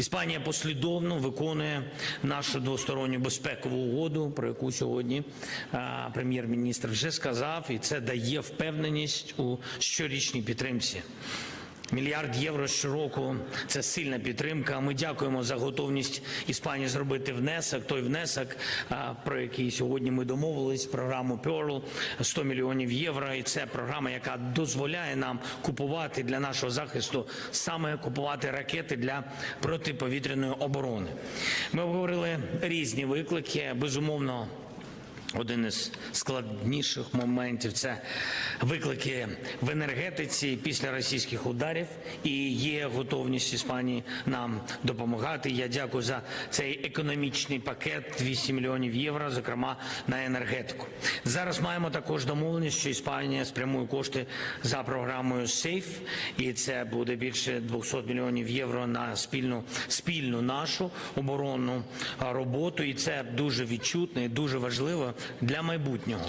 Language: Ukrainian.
Іспанія послідовно виконує нашу двосторонню безпекову угоду, про яку сьогодні а, прем'єр-міністр вже сказав, і це дає впевненість у щорічній підтримці. Мільярд євро щороку це сильна підтримка. Ми дякуємо за готовність Іспанії зробити внесок. Той внесок, про який сьогодні ми домовились, програму Pearl, 100 мільйонів євро. І це програма, яка дозволяє нам купувати для нашого захисту саме купувати ракети для протиповітряної оборони. Ми обговорили різні виклики. Безумовно, один із складніших моментів це виклики в енергетиці після російських ударів, і є готовність Іспанії нам допомагати. Я дякую за цей економічний пакет 200 мільйонів євро, зокрема на енергетику. Зараз маємо також домовленість, що Іспанія спрямує кошти за програмою SAFE, і це буде більше 200 мільйонів євро на спільну спільну нашу оборонну роботу. І це дуже відчутно і дуже важливо для майбутнього.